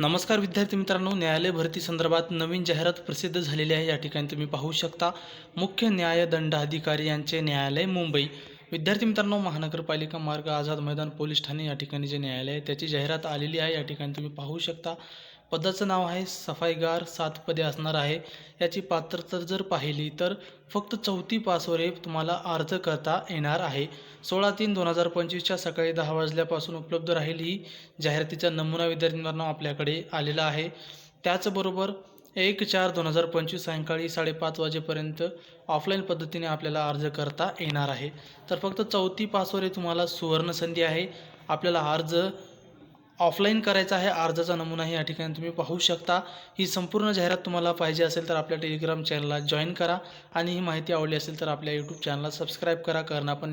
नमस्कार विद्यार्थी मित्रांनो न्यायालय भरती संदर्भात नवीन जाहिरात प्रसिद्ध झालेली आहे. या ठिकाणी तुम्ही पाहू शकता मुख्य न्यायदंडाधिकारी यांचे न्यायालय मुंबई. विद्यार्थी मित्रांनो महानगरपालिका मार्ग आझाद मैदान पोलीस ठाणे या ठिकाणी जे न्यायालय आहे त्याची जाहिरात आलेली आहे. या ठिकाणी तुम्ही पाहू शकता पदाचं नाव आहे सफाईगार सात पदे असणार आहे. याची पात्रता जर पाहिली तर फक्त चौथी पासवर हे तुम्हाला अर्ज करता येणार आहे. सोळा तीन दोन हजार पंचवीसच्या सकाळी दहा वाजल्यापासून उपलब्ध राहील ही जाहिरातीचा नमुना विद्यार्थ्यांना आपल्याकडे आलेला आहे. त्याचबरोबर एक चार दोन हजार पंचवीस सायंकाळी साडेपाच वाजेपर्यंत ऑफलाईन पद्धतीने आपल्याला अर्ज करता येणार आहे. तर फक्त चौथी पासवर हे तुम्हाला सुवर्ण संधी आहे. आपल्याला अर्ज ऑफलाईन करायचा आहे अर्जाचा नमुनाही या ठिकाणी तुम्ही पाहू शकता. ही संपूर्ण जाहिरात तुम्हाला पाहिजे असेल तर आपल्या टेलिग्राम चॅनलला जॉईन करा. आणि ही माहिती आवडली असेल तर आपल्या यूट्यूब चॅनलला सबस्क्राईब करा करणं पण